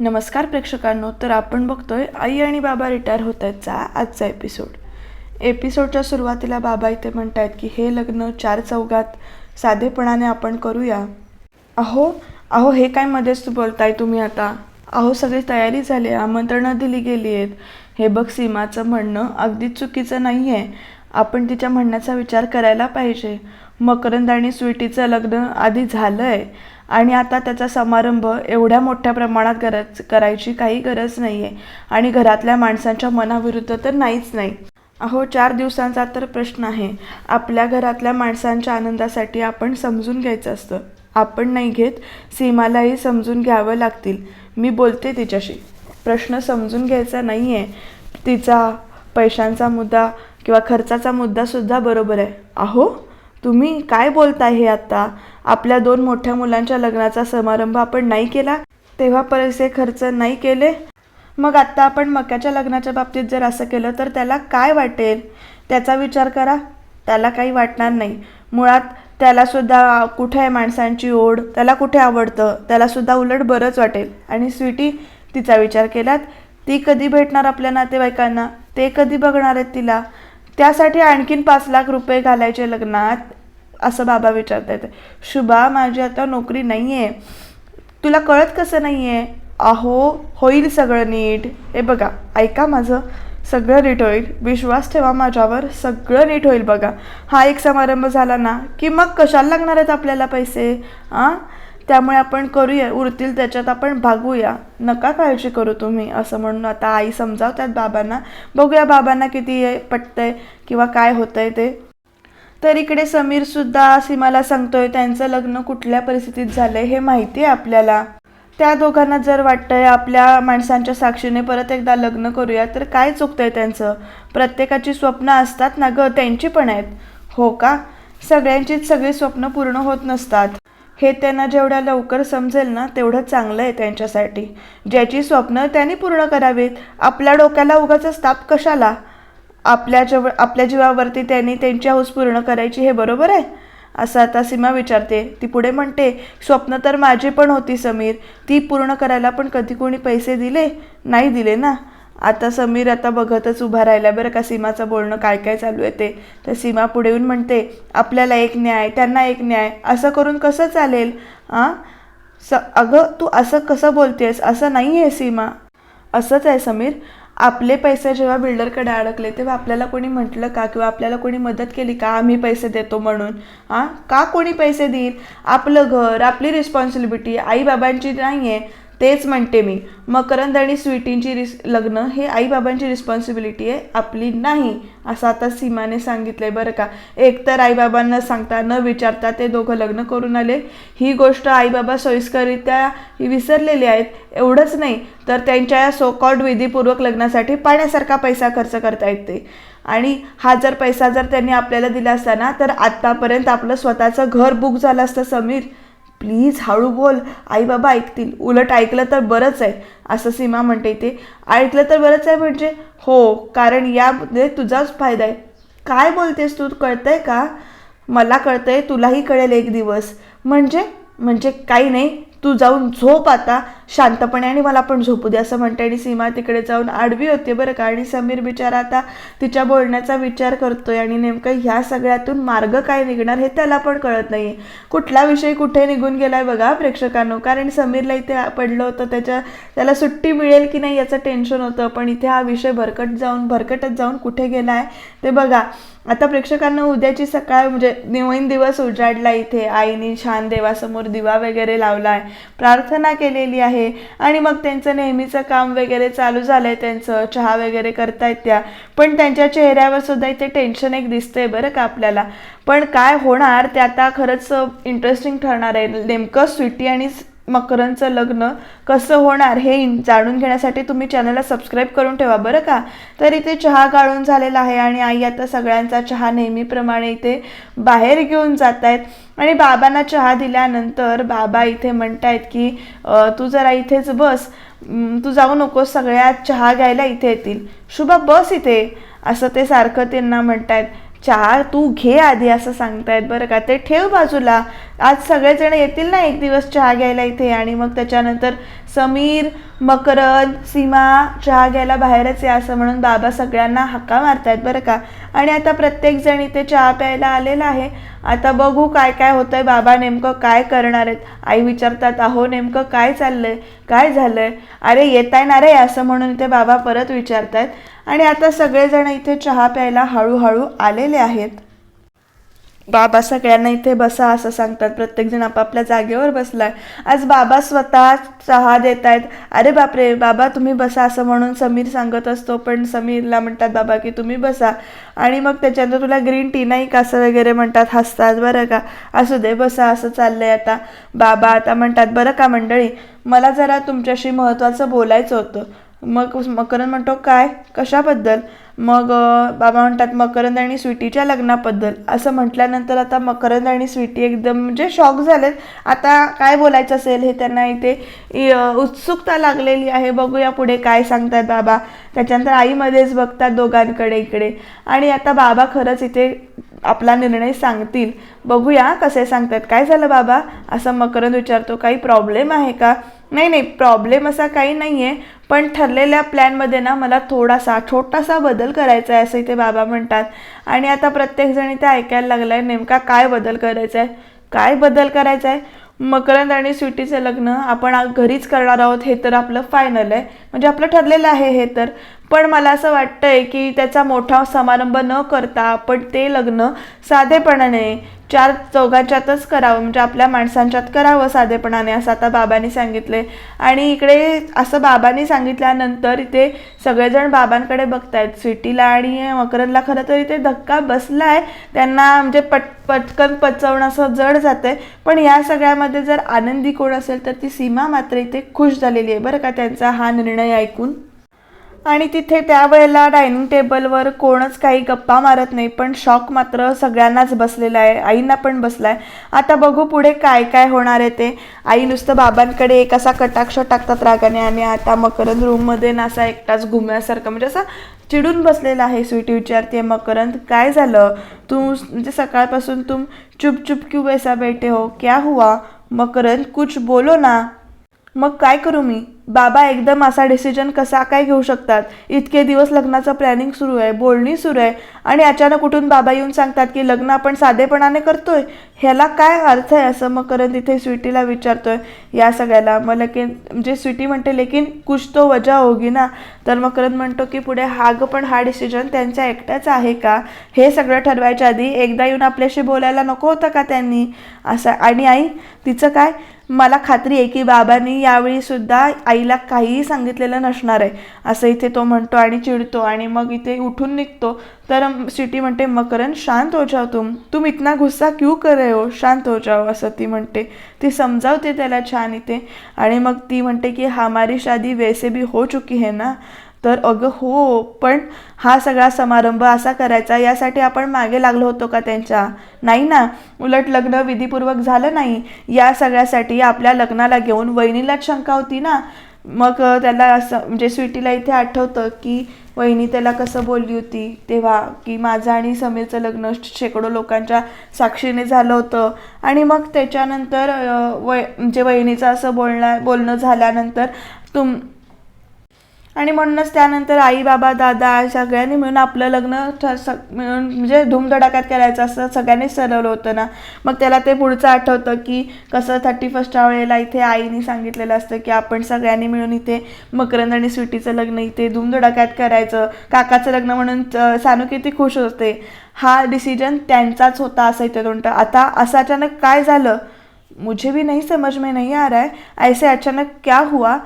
नमस्कार प्रेक्षकांनो तर आपण बघतोय आई आणि बाबा रिटायर होत आहेतचा आजचा एपिसोड एपिसोडच्या सुरुवातीला बाबा इथे म्हणत आहेत की हे लग्न चार चौघात साधेपणाने आपण करूया. अहो अहो हे काय मध्येच तू बोलताय तुम्ही आता? अहो सगळी तयारी झाली आमंत्रणं दिली गेली आहेत. हे बघ सीमाचं म्हणणं अगदीच चुकीचं नाही आहे आपण तिच्या म्हणण्याचा विचार करायला पाहिजे. मकरंद आणि स्वीटीचं लग्न आधी झालं आहे आणि आता त्याचा समारंभ एवढ्या मोठ्या प्रमाणात गरज करायची काही गरज नाही आहे आणि घरातल्या माणसांच्या मनाविरुद्ध तर नाहीच नाही. अहो चार दिवसांचा तर प्रश्न आहे. आपल्या घरातल्या माणसांच्या आनंदासाठी आपण समजून घ्यायचं असतं. आपण नाही घेत सीमालाही समजून घ्यावं लागतील. मी बोलते तिच्याशी. प्रश्न समजून घ्यायचा नाही आहे तिचा पैशांचा मुद्दा किंवा खर्चाचा मुद्दासुद्धा बरोबर आहे. अहो? तुम्ही काय बोलताय हे आता? आपल्या दोन मोठ्या मुलांच्या लग्नाचा समारंभ आपण नाही केला तेव्हा पैसे खर्च नाही केले? मग आत्ता आपण मक्याच्या लग्नाच्या बाबतीत जर असं केलं तर त्याला काय वाटेल? त्याचा विचार करा. त्याला काही वाटणार नाही. मुळात त्यालासुद्धा कुठे आहे माणसांची ओढ? त्याला कुठे आवडतं? त्यालासुद्धा उलट बरंच वाटेल. आणि स्वीटी तिचा विचार केलात ती कधी भेटणार आपल्या नातेवाईकांना? ते कधी बघणार आहेत तिला? त्यासाठी आणखीन पाच लाख रुपये घालायचे लग्नात असं बाबा विचारत आहेत शुभा माझी आता नोकरी नाही आहे तुला कळत कसं नाही आहे अहो होईल सगळं नीट. हे बघा ऐका माझं. सगळं नीट होईल. विश्वास ठेवा माझ्यावर. सगळं नीट होईल बघा. हा एक समारंभ झाला ना की मग कशाला लागणार आहेत आपल्याला पैसे? हां त्यामुळे आपण करूया उरतील त्याच्यात आपण भागूया. नका काळजी करू तुम्ही असं म्हणून आता आई समजावतात बाबांना बघूया बाबांना किती पटतंय किंवा काय होतंय ते. तर इकडे समीरसुद्धा सीमाला सांगतोय त्यांचं लग्न कुठल्या परिस्थितीत झालंय हे माहिती आहे आपल्याला. त्या दोघांना जर वाटतंय आपल्या माणसांच्या साक्षीने परत एकदा लग्न करूया तर काय चुकतंय त्यांचं? प्रत्येकाची स्वप्न असतात ना गं त्यांची पण आहेत. हो का? सगळ्यांचीच सगळी स्वप्न पूर्ण होत नसतात. हे त्यांना जेवढ्या लवकर समजेल ना तेवढं चांगलं आहे त्यांच्यासाठी. ज्याची स्वप्न त्यांनी पूर्ण करावीत. आपल्या डोक्याला उगाच ताप कशाला? आपल्या जवळ आपल्या जीवावरती त्यांनी त्यांची हौस पूर्ण करायची हे बरोबर आहे? असं आता सीमा विचारते. ती पुढे म्हणते स्वप्न तर माझी पण होती समीर. ती पूर्ण करायला पण कधी कोणी पैसे दिले? नाही दिले ना. आता समीर आता बघतच उभा राहिला बरं का सीमाचं बोलणं काय काय चालू आहे ते. तर सीमा पुढे येऊन म्हणते आपल्याला एक न्याय त्यांना एक न्याय असं करून कसं चालेल? हां स अगं तू असं कसं बोलतेस? असं नाही आहे सीमा. असंच आहे समीर. आपले पैसे जेव्हा बिल्डरकडे अडकले तेव्हा आपल्याला कोणी म्हटलं का? किंवा आपल्याला कोणी मदत केली का? आम्ही पैसे देतो म्हणून. हां का कोणी पैसे देईल? आपलं घर आपली रिस्पॉन्सिबिलिटी आईबाबांची नाही आहे तेच म्हणते मी. मकरंद आणि स्वीटींची रिस लग्न हे आईबाबांची रिस्पॉन्सिबिलिटी आहे आपली नाही असं आता सीमाने सांगितलंय बरं का. एकतर आईबाबांना सांगता न विचारता ते दोघं लग्न करून आले. ही गोष्ट आईबाबा सोयीस्करित्या विसरलेली आहेत. एवढंच नाही तर त्यांच्या या सोकॉर्ड विधीपूर्वक लग्नासाठी पाण्यासारखा पैसा खर्च करता येते आणि हा जर पैसा जर त्यांनी आपल्याला दिला असता ना तर आत्तापर्यंत आपलं स्वतःचं घर बुक झालं असतं समीर. प्लीज हळू बोल. आई बाबा ऐकतील. उलट ऐकलं तर बरंच आहे असं सीमा म्हणते ते ऐकलं तर बरंच आहे म्हणजे? हो कारण यामध्ये तुझाच फायदा आहे. काय बोलतेस तू? कळतंय का? मला कळतंय तुलाही कळेल एक दिवस. म्हणजे? म्हणजे काही नाही. तू जाऊन झोप आता. शांतपणे आणि मला पण झोपू दे असं म्हणते. आणि सीमा तिकडे जाऊन आडवी होते बरं का. आणि समीर बिचारा आता तिच्या बोलण्याचा विचार करतोय. आणि नेमकं ह्या सगळ्यातून मार्ग काय निघणार हे त्याला पण कळत नाही कुठला विषय कुठे निघून गेलाय बघा प्रेक्षकांनो. कारण समीरला इथे पडलं होतं. त्याच्या त्याला सुट्टी मिळेल की नाही याचं टेन्शन होतं. पण इथे हा विषय भरकट जाऊन भरकटत जाऊन कुठे गेलाय ते बघा. आता प्रेक्षकांना उद्याची सकाळ म्हणजे नवीन दिवस उजाडला इथे. आईने छान देवासमोर दिवा वगैरे लावला आहे प्रार्थना केलेली आहे. आणि मग त्यांचं नेहमीचं काम वगैरे चालू झालंय त्यांचं चहा वगैरे करतायत त्या. पण त्यांच्या चेहऱ्यावर सुद्धा इथे टेन्शन एक दिसतंय बरं का आपल्याला. पण काय होणार ते आता खरंच इंटरेस्टिंग ठरणार आहे. नेमकं स्वीटी आणि मकरंदचं लग्न कसं होणार हे जाणून घेण्यासाठी तुम्ही चॅनलला सबस्क्राईब करून ठेवा बरं का. तर इथे चहा गाळून झालेला आहे आणि आई आता सगळ्यांचा चहा नेहमीप्रमाणे इथे बाहेर घेऊन जात आहेत आणि बाबांना चहा दिल्यानंतर बाबा इथे म्हणतायत की तू जरा इथेच बस. तू जाऊ नकोस सगळ्या चहा घ्यायला इथे येतील. शुभा बस इथे. असं ते सारखं त्यांना म्हणतायत. चहा तू घे आधी असं सांगतायत बरं का. ते ठेव बाजूला. आज सगळेजण येतील ना एक दिवस चहा घ्यायला इथे आणि मग त्याच्यानंतर समीर मकरंद सीमा चहा घ्यायला बाहेरच या असं म्हणून बाबा सगळ्यांना हक्का मारतायत बरं का. आणि आता प्रत्येकजण इथे चहा प्यायला आलेला आहे. आता बघू काय काय होतंय बाबा नेमकं काय करणार आहेत? आई विचारतात अहो नेमकं काय चाललंय? काय झालंय? अरे येताय ना रे असं म्हणून इथे बाबा परत विचारतायत. आणि आता सगळेजण इथे चहा प्यायला हळूहळू आलेले आहेत. बाबा सगळ्यांना इथे बसा असं सांगतात. प्रत्येकजण आपापल्या जागेवर बसलाय. आज बाबा स्वतः चहा देत आहेत अरे बापरे बाबा तुम्ही बसा असं म्हणून समीर सांगत असतो. पण समीरला म्हणतात बाबा की तुम्ही बसा. आणि मग त्याच्यानंतर तुला ग्रीन टी नाही का असं वगैरे म्हणतात. हसतात. बरं का? असू दे बसा असं चाललंय आता. बाबा आता म्हणतात बरं का मंडळी मला जरा तुमच्याशी महत्त्वाचं बोलायचं होतं. मग मकरंद म्हणतो काय? कशाबद्दल? मग बाबा म्हणतात मकरंद आणि स्वीटीच्या लग्नाबद्दल. असं म्हटल्यानंतर आता मकरंद आणि स्वीटी एकदम म्हणजे शॉक झालेत. आता काय बोलायचं असेल हे त्यांना इथे उत्सुकता लागलेली आहे. बघूया पुढे काय सांगतात बाबा. त्याच्यानंतर आईमध्येच बघतात दोघांकडे इकडे. आणि आता बाबा खरंच इथे आपला निर्णय सांगतील. बघूया कसे सांगतात. काय झालं बाबा? असं मकरंद विचारतो काही प्रॉब्लेम आहे का? नाही नाही प्रॉब्लेम असा काही नाही आहे पण ठरलेल्या प्लॅनमध्ये ना मला थोडासा छोटासा बदल करायचा आहे असं इथे बाबा म्हणतात. आणि आता प्रत्येकजण इथे ऐकायला लागला आहे नेमका काय बदल करायचा आहे काय बदल करायचा आहे मकरंद आणि स्वीटीचं लग्न आपण घरीच करणार आहोत हे तर आपलं फायनल आहे. म्हणजे आपलं ठरलेलं आहे हे तर. पण मला असं वाटतंय की त्याचा मोठा समारंभ न करता आपण ते लग्न साधेपणाने चार चौघांच्यातच करावं म्हणजे आपल्या माणसांच्यात करावं साधेपणाने असं आता बाबांनी सांगितले आणि इकडे असं बाबांनी सांगितल्यानंतर इथे सगळेजण बाबांकडे बघतायत. स्वीटीला आणि मकरंदला खरं तर इथे धक्का बसलाय. त्यांना म्हणजे पट पटकन पचवणं असं जड जातंय. पण या सगळ्यामध्ये जर आनंदी कोण असेल तर ती सीमा मात्र इथे खुश झालेली आहे. बरं का त्यांचा हा निर्णय ऐकून? आणि तिथे त्यावेळेला डायनिंग टेबलवर कोणच काही गप्पा मारत नाही पण शॉक मात्र सगळ्यांनाच बसलेला आहे. आईंना पण बसला आहे आता बघू पुढे काय काय होणार आहे ते. आई नुसतं बाबांकडे एक असा कटाक्ष टाकतात रागाने आणि आता मकरंद रूममध्ये ना असा एकटाच घुम्यासारखं म्हणजे असा चिडून बसलेला आहे स्वीटी विचारते मकरंद काय झालं? तू म्हणजे सकाळपासून तुम चुप चुप क्यू वैसा बैठे हो? क्या हुआ? मकरंद कुछ बोलो ना. मग काय करू मी? बाबा एकदम असा डिसिजन कसा काय घेऊ शकतात? इतके दिवस लग्नाचं प्लॅनिंग सुरू आहे बोलणी सुरू आहे आणि अचानक उठून बाबा येऊन सांगतात की लग्न आपण साधेपणाने करतोय? ह्याला काय अर्थ आहे? असं मग करत इथे स्वीटीला विचारतोय. या सगळ्याला. मग लेकिन म्हणजे स्वीटी म्हणते लेकिन कुछ तो वजा होगी ना? तर मग करत म्हणतो की पुढे हा ग पण हा डिसिजन त्यांच्या एकटाच आहे का? हे सगळं ठरवायच्या आधी एकदा येऊन आपल्याशी बोलायला नको होतं का त्यांनी? असं. आणि आई तिचं काय? मला खात्री आहे की बाबांनी यावेळी सुद्धा आईला काहीही सांगितलेलं नसणार आहे. असं इथे तो म्हणतो आणि चिडतो आणि मग इथे उठून निघतो. तर सिटी म्हणते मकरन शांत हो जाओ तुम. तुम इतना गुस्सा क्यों कर रहे हो? शांत हो जाओ असं ती म्हणते. ती समजावते त्याला छान इथे. आणि मग ती म्हणते की हमारी शादी वैसे भी हो चुकी है ना? तर अगं हो पण हा सगळा समारंभ असा करायचा यासाठी आपण मागे लागलो होतो का त्यांच्या? नाही ना? उलट लग्न विधीपूर्वक झालं नाही. या सगळ्यासाठी आपल्या लग्नाला घेऊन वहिनीलाच शंका होती ना? मग त्याला असं म्हणजे स्वीटीला इथे आठवतं की वहिनी त्याला कसं बोलली होती तेव्हा? की माझं आणि समीरचं लग्न शेकडो लोकांच्या साक्षीने झालं होतं. आणि मग त्याच्यानंतर वय म्हणजे वहिनीचं असं बोलणं बोलणं झाल्यानंतर तुम आणि म्हणूनच त्यानंतर आई बाबा दादा सगळ्यांनी मिळून आपलं लग्न ठ- स- मिळून म्हणजे धूमधडाक्यात करायचं असं सगळ्यांनीच ठरवलं होतं ना. मग त्याला ते पुढचं आठवतं की कसं थर्टी फर्स्टच्या वेळेला इथे आईने सांगितलेलं असतं की आपण सगळ्यांनी मिळून इथे मकरंद आणि स्वीटीचं लग्न इथे धूमधडाक्यात करायचं. काकाचं लग्न म्हणून सानू किती खुश होते. हा डिसिजन त्यांचाच होता असं इथे तोंड. आता असं अचानक काय झालं? मुझे भी नहीं समझ में नहीं आ रहा है. ऐसे अचानक क्या हुआ?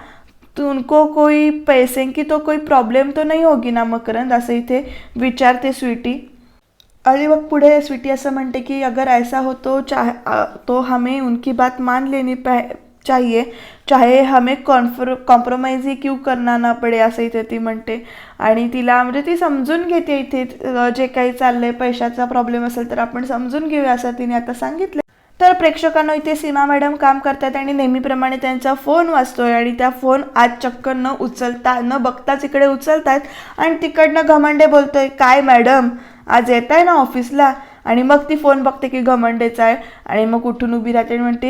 तो उनको कोई पैसे की तो कोई प्रॉब्लेम तो नहीं होगी ना मकरंद? असं इथे विचारते स्वीटी. अरे मग पुढे स्वीटी असं म्हणते की अगर ऐसा हो तो चाहे तो हमें उनकी बात मान लेनी चाहिए. चाहे हमें कॉन्फर कॉम्प्रोमाइजही क्यू करना ना पडे असं इथे ती म्हणते. आणि तिला म्हणजे ती समजून घेते इथे जे काही चाललंय पैशाचा प्रॉब्लेम असेल तर आपण समजून घेऊया असं तिने आता सांगितलं तर प्रेक्षकांना इथे सीमा मॅडम काम करतात आणि नेहमीप्रमाणे त्यांचा फोन वाचतोय आणि त्या फोन आज चक्क न उचलता न बघताच इकडे उचलतायत आणि तिकडनं घमंडे बोलतोय काय मॅडम आज येत आहे ना ऑफिसला आणि मग ती फोन बघते की घमंडेचा आहे आणि मग उठून उभी राहते म्हणते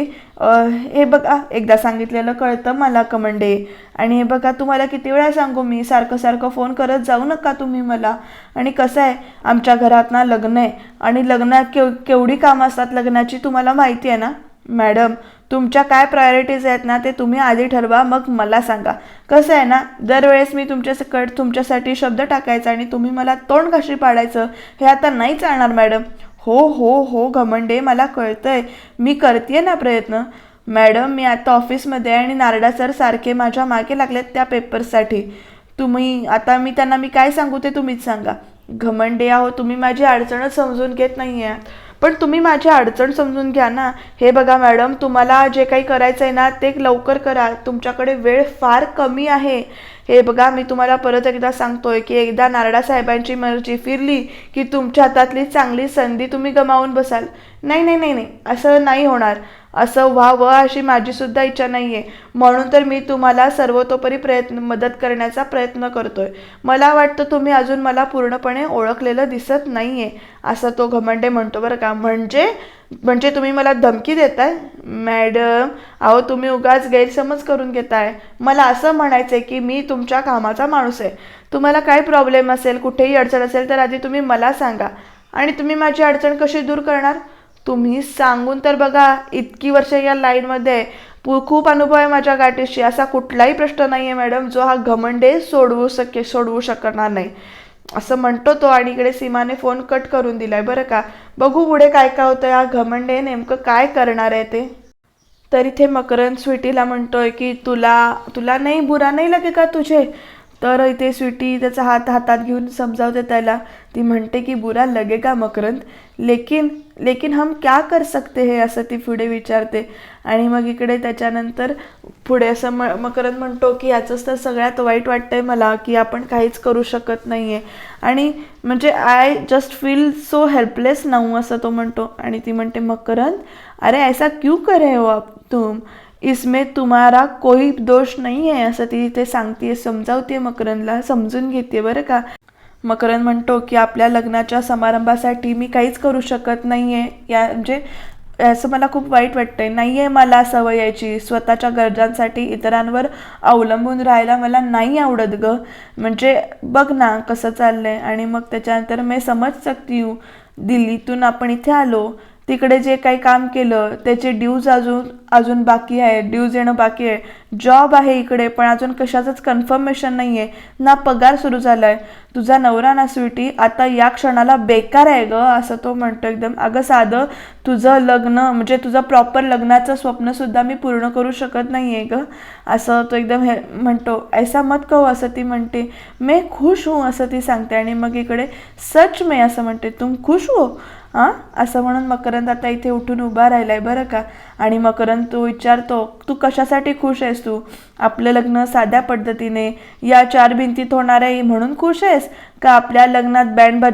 हे बघा एकदा सांगितलेलं कळतं मला कमंडे आणि हे बघा तुम्हाला किती वेळा सांगू मी सारखं सारखं फोन करत जाऊ नका तुम्ही मला. आणि कसं आहे आमच्या घरात ना लग्न आहे. आणि लग्नात केव केवढी कामं असतात लग्नाची तुम्हाला माहिती आहे ना मॅडम? तुमच्या काय प्रायोरिटीज आहेत ना ते तुम्ही आधी ठरवा मग मला सांगा. कसं आहे ना दरवेळेस मी तुमच्यासकट तुमच्यासाठी शब्द टाकायचा आणि तुम्ही मला तोंड कशी पाडायचं हे आता नाही चालणार मॅडम. हो हो हो घमंडे मला कळतंय. मी करते ना प्रयत्न. मॅडम मी आता ऑफिसमध्ये आहे आणि नारडा सर सारखे माझ्या मागे लागलेत त्या पेपर्ससाठी तुम्ही आता मी त्यांना मी काय सांगू ते तुम्हीच सांगा. घमंडे आहो तुम्ही माझी अडचणच समजून घेत नाही आहात पण तुम्ही माझी अडचण समजून घ्या ना. हे बघा मॅडम तुम्हाला जे काही करायचं आहे ना ते लवकर करा. तुमच्याकडे वेळ फार कमी आहे. हे बघा मी तुम्हाला परत एकदा सांगतोय की एकदा नारडा साहेबांची मर्जी फिरली की तुमच्या हातातली चांगली संधी तुम्ही गमावून बसाल. नाही नाही नाही नाही असं नाही होणार. असं व्हावं अशी माझीसुद्धा इच्छा नाही आहे म्हणून तर मी तुम्हाला सर्वतोपरी प्रयत्न मदत करण्याचा प्रयत्न करतोय. मला वाटतं तुम्ही अजून मला पूर्णपणे ओळखलेलं दिसत नाही आहे असं तो घमंडे म्हणतो बरं का. म्हणजे म्हणजे तुम्ही मला धमकी देताय? मॅडम अहो तुम्ही उगाच गैरसमज करून घेताय. मला असं म्हणायचं आहे की मी तुमच्या कामाचा माणूस आहे. तुम्हाला काय प्रॉब्लेम असेल कुठेही अडचण असेल तर आधी तुम्ही मला सांगा. आणि तुम्ही माझी अडचण कशी दूर करणार? तुम्ही सांगून तर बघा इतकी वर्ष या लाईनमध्ये पु- खूप अनुभव आहे माझ्या गाठीशी. असा कुठलाही प्रश्न नाही आहे मॅडम जो हा घमंडे सोडवू शके सोडवू शकणार नाही. असं म्हणतो तो आणि इकडे सीमाने फोन कट करून दिलाय. बरं का? बघू पुढे काय काय होतं या घमंडे नेमकं काय करणार आहे ते? तर इथे मकरंद स्वीटीला म्हणतोय की तुला तुला नाही बुरा नाही लगे का तुझे? तर इथे स्वीटी त्याचा हात हातात घेऊन समजावते त्याला. ती म्हणते की बुरा लगेगा मकरंद? लेकिन लेकिन हम क्या कर सकते हे असं ती पुढे विचारते. आणि मग इकडे त्याच्यानंतर पुढे असं म मकरंद म्हणतो की याचंच तर सगळ्यात वाईट वाटतंय मला की आपण काहीच करू शकत नाही आहे आणि म्हणजे I just feel so helpless now असं तो म्हणतो. आणि ती म्हणते मकरंद अरे ऐसा क्यों करे हो आप तुम? इसमें तुम्हारा कोई दोष नाही आहे असं ती ते सांगते समजावते मकरंदला समजून घेते बरं का. मकरन म्हणतो की आपल्या लग्नाच्या समारंभासाठी मी काहीच करू शकत नाही आहे या म्हणजे असं मला खूप वाईट वाटतंय. नाही आहे मला सवय यायची. स्वतःच्या गरजांसाठी इतरांवर अवलंबून राहायला मला नाही आवडत ग. म्हणजे बघ ना कसं चाललंय. आणि मग त्याच्यानंतर मी समज सकती हूँ. दिल्लीतून आपण इथे आलो. तिकडे जे काही काम केलं त्याचे ड्यूज अजून अजून बाकी आहे ड्यूज येणं बाकी आहे. जॉब आहे इकडे पण अजून कशाचंच कन्फर्मेशन नाही आहे ना पगार सुरू झाला आहे तुझा नवरा ना स्वीटी आता या क्षणाला बेकार आहे ग असं तो म्हणतो एकदम. अगं साधं तुझं लग्न म्हणजे तुझं प्रॉपर लग्नाचं स्वप्नसुद्धा मी पूर्ण करू शकत नाही आहे ग. असं तो एकदम हे म्हणतो. ऐसा मत कहू असं ती म्हणते. मैं खुश हूँ असं ती सांगते. आणि मग इकडे सच में असं म्हणते. तुम खुश हो? हां? असं म्हणून मकरंद आता इथे उठून उभा राहिलाय बरं का? आणि मकरंद तो विचारतो तू कशासाठी खुश आहेस तू? आपलं लग्न साध्या पद्धतीने या चार भिंतीत होणार आहे म्हणून खुश आहेस? का आपल्या लग्नात बँड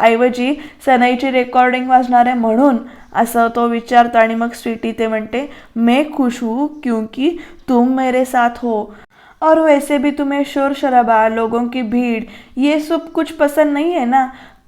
ऐवजी सनईची रेकॉर्डिंग वाजणार आहे म्हणून? असं तो विचारतो आणि मग स्वीटी ते म्हणते मे खुश हूँ क्योंकि तुम मेरे साथ हो. और वैसे भी तुम्हें शोर शराबा लोगों की भीड़ ये सब कुछ पसंद नहीं है ना?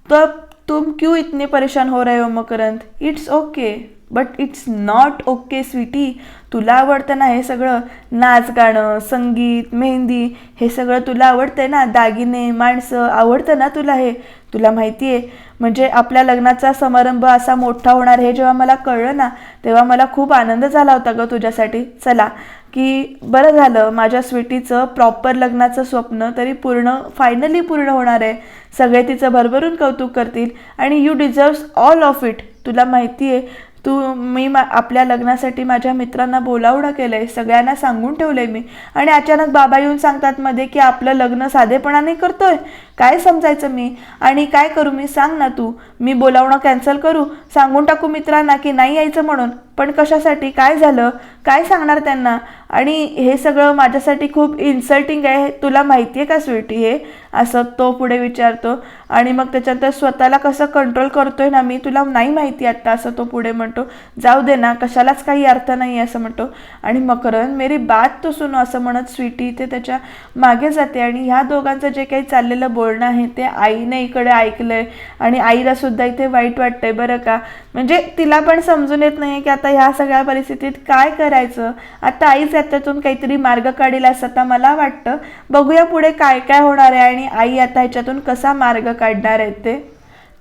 तब तुम क्यों इतने परेशान हो रहे हो Makarand? It's okay but it's not okay sweetie तुला आवडतं ना हे सगळं? नाच गाणं संगीत मेहंदी हे सगळं तुला आवडतंय ना? दागिने माणसं आवडतं ना तुला हे? तुला माहिती आहे म्हणजे आपल्या लग्नाचा समारंभ असा मोठा होणार हे जेव्हा मला कळलं ना तेव्हा मला खूप आनंद झाला होता ग तुझ्यासाठी. चला की बरं झालं माझ्या स्वीटीचं प्रॉपर लग्नाचं स्वप्न तरी पूर्ण फायनली पूर्ण होणार आहे. सगळे तिचं भरभरून कौतुक करतील आणि you deserves all of it तुला माहिती आहे तू मी मा आपल्या लग्नासाठी माझ्या मित्रांना बोलावडा केलं आहे सगळ्यांना सांगून ठेवलं आहे मी. आणि अचानक बाबा येऊन सांगतात मध्ये की आपलं लग्न साधेपणाने करतोय. काय समजायचं मी? आणि काय करू मी? सांग ना तू. मी बोलावणं कॅन्सल करू? सांगून टाकू मित्रांना की नाही यायचं म्हणून? पण कशासाठी? काय झालं? काय सांगणार त्यांना? आणि हे सगळं माझ्यासाठी खूप इन्सल्टिंग आहे. तुला माहिती आहे का स्वीटी हे? असं तो पुढे विचारतो. आणि मग त्याच्यानंतर स्वतःला कसं कंट्रोल करतोय ना मी तुला नाही माहिती आत्ता असं तो पुढे म्हणतो. जाऊ दे ना कशालाच काही अर्थ नाही असं म्हणतो. आणि मकरन मेरी बात तो सुनो असं म्हणत स्वीटी ते त्याच्यामागे जाते. आणि ह्या दोघांचं जे काही चाललेलं बोल बोलणं आहे ते आईने इकडे ऐकलंय. आणि आईला सुद्धा इथे वाईट वाटतंय बरं का? म्हणजे तिला पण समजून येत नाही की आता ह्या सगळ्या परिस्थितीत काय करायचं? आता आईच याच्यातून काहीतरी मार्ग काढेल असं आता मला वाटतं. बघूया पुढे काय काय होणार आहे आणि आई आता ह्याच्यातून कसा मार्ग काढणार आहे ते.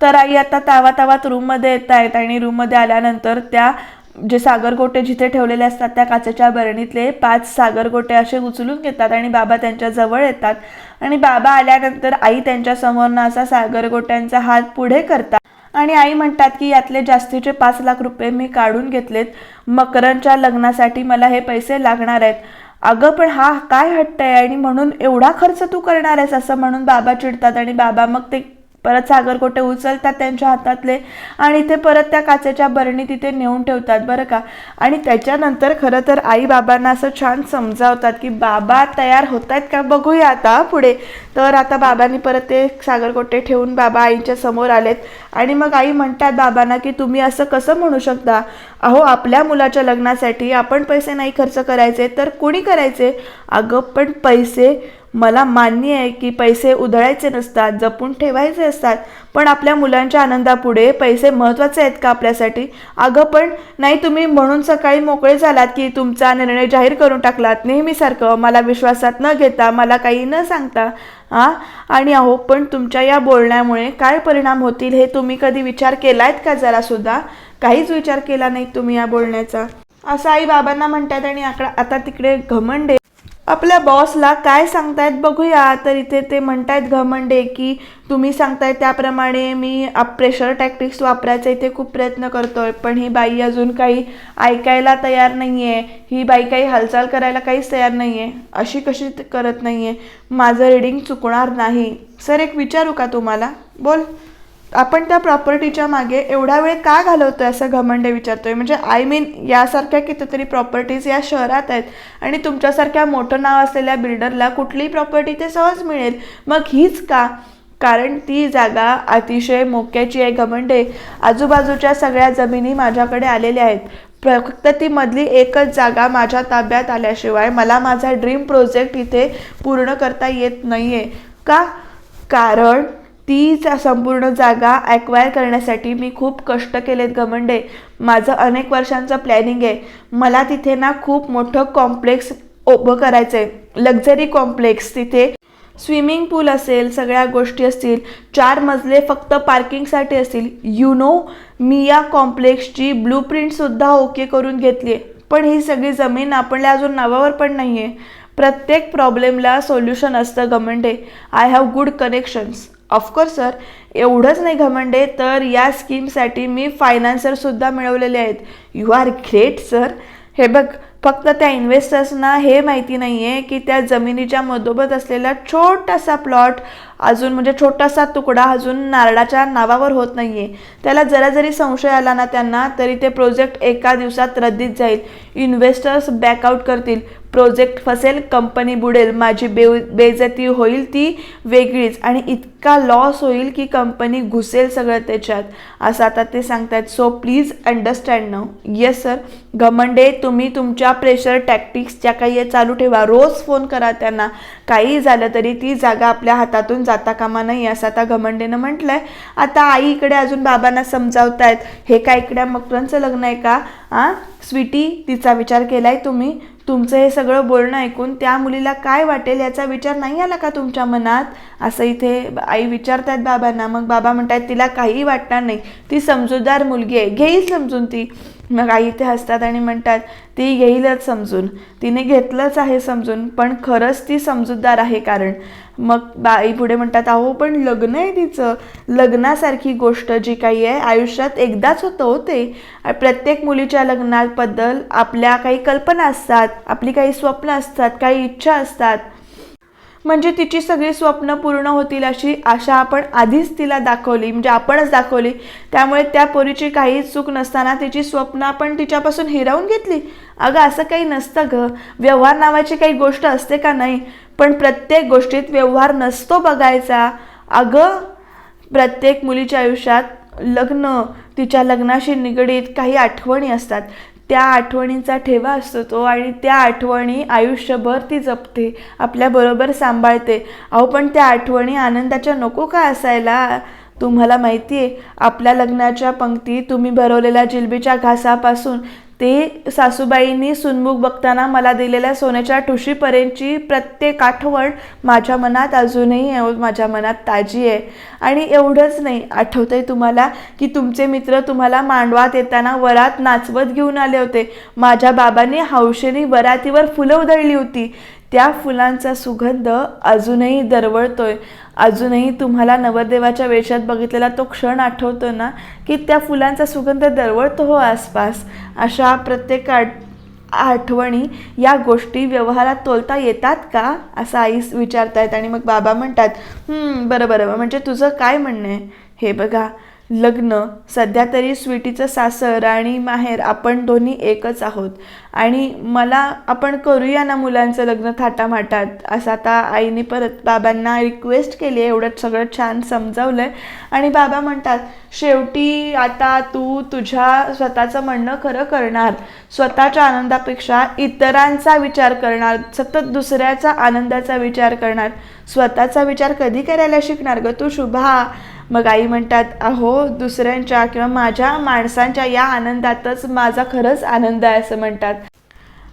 तर आई आता तावा तावात रूममध्ये येत आहेत आणि रूममध्ये आल्यानंतर त्या जे सागरगोटे जिथे ठेवलेले असतात त्या काचेच्या बरणीतले पाच सागरगोटे असे उचलून घेतात आणि बाबा त्यांच्या जवळ येतात. आणि बाबा आल्यानंतर आई त्यांच्या समोरनं असा सागरगोट्यांचा हात पुढे करतात. आणि आई म्हणतात की यातले जास्तीचे पाच लाख रुपये मी काढून घेतलेत. मकरनच्या लग्नासाठी मला हे पैसे लागणार आहेत. अगं पण हा काय हट्ट आहे आणि म्हणून एवढा खर्च तू करणार आहेस? असं म्हणून बाबा चिडतात आणि बाबा मग ते परत सागरकोटे उचलतात त्यांच्या हातातले आणि ते परत त्या काचेच्या बरणी तिथे नेऊन ठेवतात बरं का? आणि त्याच्यानंतर खरं तर आई बाबांना असं छान समजावतात की बाबा तयार होत आहेत का? बघूया आता पुढे. तर आता बाबांनी परत ते सागरकोटे ठेवून बाबा आईच्या समोर आलेत आणि मग आई म्हणतात बाबांना की तुम्ही असं कसं म्हणू शकता? अहो आपल्या मुलाच्या लग्नासाठी आपण पैसे नाही खर्च करायचे तर कोणी करायचे? अगं पण पैसे मला मान्य आहे की पैसे उधळायचे नसतात जपून ठेवायचे असतात पण आपल्या मुलांच्या आनंदापुढे पैसे महत्त्वाचे आहेत का आपल्यासाठी? अगं पण नाही तुम्ही म्हणून सकाळी मोकळे झालात की तुमचा निर्णय जाहीर करून टाकलात नेहमीसारखं मला विश्वासात न घेता मला काही न सांगता हां आणि अहो पण तुमच्या या बोलण्यामुळे काय परिणाम होतील हे तुम्ही कधी विचार केलायत का जरासुद्धा? काहीच विचार केला नाही तुम्ही या बोलण्याचा. असं आई बाबांना म्हणतात आणि आकडा आता तिकडे घमंडे आपल्या बॉसला काय सांगतायत बघूया. तर इथे ते म्हणतायत घमंडे की तुम्ही सांगताय त्याप्रमाणे मी प्रेशर टॅक्टिक्स वापरायचा इथे खूप प्रयत्न करतोय. पण ही बाई अजून काही ऐकायला तयार नाही आहे ही बाई काही हालचाल करायला काहीच तयार नाही आहे अशी कशी करत नाही आहे माझं रिडिंग चुकणार नाही. सर एक विचारू का तुम्हाला? बोल. आपण त्या प्रॉपर्टीच्या मागे एवढा वेळ का घालवतोय असं घमंडे विचारतोय? म्हणजे आय मीन यासारख्या कितीतरी प्रॉपर्टीज या शहरात आहेत आणि तुमच्यासारख्या मोठं नाव असलेल्या बिल्डरला कुठलीही प्रॉपर्टी ते सहज मिळेल. मग हीच का? कारण ती जागा अतिशय मोक्याची आहे घमंडे आजूबाजूच्या सगळ्या जमिनी माझ्याकडे आलेल्या आहेत. प्र- फक्त ती मधली एकच जागा माझ्या ताब्यात आल्याशिवाय मला माझा ड्रीम प्रोजेक्ट इथे पूर्ण करता येत नाही आहे का? कारण ती संपूर्ण जागा ॲक्वायर करण्यासाठी मी खूप कष्ट केलेत गमंडे माझं अनेक वर्षांचं प्लॅनिंग आहे. मला तिथे ना खूप मोठं कॉम्प्लेक्स उभं करायचं आहे लक्झरी कॉम्प्लेक्स तिथे स्विमिंग पूल असेल सगळ्या गोष्टी असतील. चार मजले फक्त पार्किंगसाठी असतील. यु नो मी या कॉम्प्लेक्सची ब्लू प्रिंटसुद्धा ओके करून घेतली आहे पण ही सगळी जमीन आपल्या अजून नावावर पण नाही आहे प्रत्येक प्रॉब्लेमला सोल्युशन असतं Ghamande I have good connections of course sir एवढंच नाही घमंडे तर या स्कीमसाठी मी फायनान्सरसुद्धा मिळवलेले आहेत. यू आर ग्रेट सर हे बघ फक्त त्या इन्व्हेस्टर्सना हे माहिती नाही आहे की त्या जमिनीच्या मधोमध असलेला छोटासा प्लॉट अजून म्हणजे छोटासा तुकडा अजून नारळाच्या नावावर होत नाही आहे त्याला जरा जरी संशय आला ना त्यांना तरी ते प्रोजेक्ट एका दिवसात रद्दीत जाईल. इन्व्हेस्टर्स बॅकआउट करतील. प्रोजेक्ट फसेल कंपनी बुडेल माझी बे बेजती होईल ती वेगळीच आणि इतका लॉस होईल की कंपनी घुसेल सगळं त्याच्यात असं आता ते सांगतायत. So please understand now yes sir Ghamande तुम्ही तुमच्या प्रेशर टॅक्टिक्स ज्या काही आहे चालू ठेवा. रोज फोन करा त्यांना. काही झालं तरी ती जागा आपल्या हातातून जाता कामा नाही असं आता घमंडेनं म्हटलं आहे आता आई इकडे अजून बाबांना समजावतायत. हे काय इकडे मकरांचं लग्न आहे का? आ? स्वीटी तिचा विचार केला आहे तुम्ही? तुमचं हे सगळं बोलणं ऐकून त्या मुलीला काय वाटेल याचा विचार नाही आला का तुमच्या मनात? असं इथे आई विचारतात बाबांना. मग बाबा म्हणतात तिला काहीही वाटणार नाही. ती समजूतदार मुलगी आहे. घेईल समजून ती. मग आई इथे हसतात आणि म्हणतात ती घेईलच समजून. तिने घेतलंच आहे समजून पण खरंच ती समजूतदार आहे कारण मग बाई पुढे म्हणतात अहो पण लग्न आहे तिचं. लग्नासारखी गोष्ट जी काही आहे आयुष्यात एकदाच होतं होते. प्रत्येक मुलीच्या लग्नाबद्दल आपल्या काही कल्पना असतात आपली काही स्वप्न असतात काही इच्छा असतात. म्हणजे तिची सगळी स्वप्न पूर्ण होतील अशी आशा आपण आधीच तिला दाखवली म्हणजे आपणच दाखवली. त्यामुळे त्या पोरीची काही चूक नसताना तिची स्वप्न आपण तिच्यापासून हिरावून घेतली. अगं असं काही नसतं ग. व्यवहार नावाची काही गोष्ट असते का नाही? पण प्रत्येक गोष्टीत व्यवहार नसतो बघायचा. अगं प्रत्येक मुलीच्या आयुष्यात लग्न तिच्या लग्नाशी निगडीत काही आठवणी असतात. त्या आठवणींचा ठेवा असतो तो आणि त्या आठवणी आयुष्यभर ती जपते आपल्याबरोबर सांभाळते. अहो पण त्या आठवणी आनंदाच्या नको का असायला? तुम्हाला माहिती आहे आपल्या लग्नाच्या पंक्ती तुम्ही भरवलेल्या जिलबीच्या घासापासून ते सासूबाईंनी सुनमुख बघताना मला दिलेल्या सोन्याच्या ठुशीपर्यंतची प्रत्येक आठवण माझ्या मनात अजूनही माझ्या मनात ताजी आहे. आणि एवढंच नाही आठवतंय तुम्हाला की तुमचे मित्र तुम्हाला मांडवात येताना वरात नाचवत घेऊन आले होते. माझ्या बाबांनी हौशेने वरातीवर फुलं उधळली होती. त्या फुलांचा सुगंध अजूनही दरवळतोय. अजूनही तुम्हाला नवरदेवाच्या वेशात बघितलेला तो क्षण आठवतो ना की त्या फुलांचा सुगंध दरवळतो हो आसपास. अशा प्रत्येक आठ आठवणी या गोष्टी व्यवहारात तोलता येतात का? असं आई विचारतायत आणि मग बाबा म्हणतात बरं बरं. म्हणजे तुझं काय म्हणणं आहे? हे बघा लग्न सध्या तरी स्वीटीचं सासर आणि माहेर आपण दोन्ही एकच आहोत. आणि मला आपण करूया ना मुलांचं लग्न थाटामाटात? असं आता आईने परत बाबांना रिक्वेस्ट केली आहे. एवढं सगळं छान समजावलं आहे आणि बाबा म्हणतात शेवटी आता तू तुझ्या स्वतःचं म्हणणं खरं करणार. स्वतःच्या आनंदापेक्षा इतरांचा विचार करणार. सतत दुसऱ्याचा आनंदाचा विचार करणार. स्वतःचा विचार कधी करायला शिकणार ग? तू शुभा मग आई म्हणतात अहो दुसऱ्यांच्या किंवा माझ्या माणसांच्या या आनंदातच माझा खरंच आनंद आहे असं म्हणतात.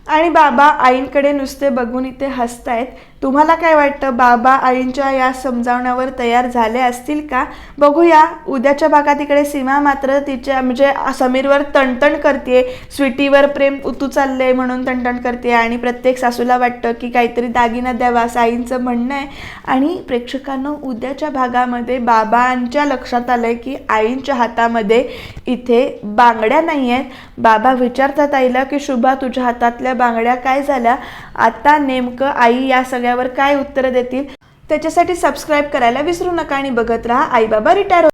आणि बाबा आईंकडे नुसते बघून इथे हसतायत. तुम्हाला काय वाटतं? बाबा आईंच्या या समजावण्यावर तयार झाले असतील का? बघूया उद्याच्या भागात इकडे सीमा मात्र तिच्या म्हणजे समीरवर तणतण करते स्वीटीवर प्रेम उतू चाललंय म्हणून तणतण करते आणि प्रत्येक सासूला वाटतं की काहीतरी दागिना द्यावा असं आईंचं म्हणणं आहे. आणि प्रेक्षकांना उद्याच्या भागामध्ये बाबांच्या लक्षात आलं आहे की आईंच्या हातामध्ये इथे बांगड्या नाही आहेत बाबा विचारतात आईला की शुभा तुझ्या हातातल्या बांगड्या काय झाल्या? आता नेमकं आई या सगळ्या सगळ्यावर काय उत्तरं देतील त्याच्यासाठी सबस्क्राईब करायला विसरू नका आणि बघत राहा आई बाबा रिटायर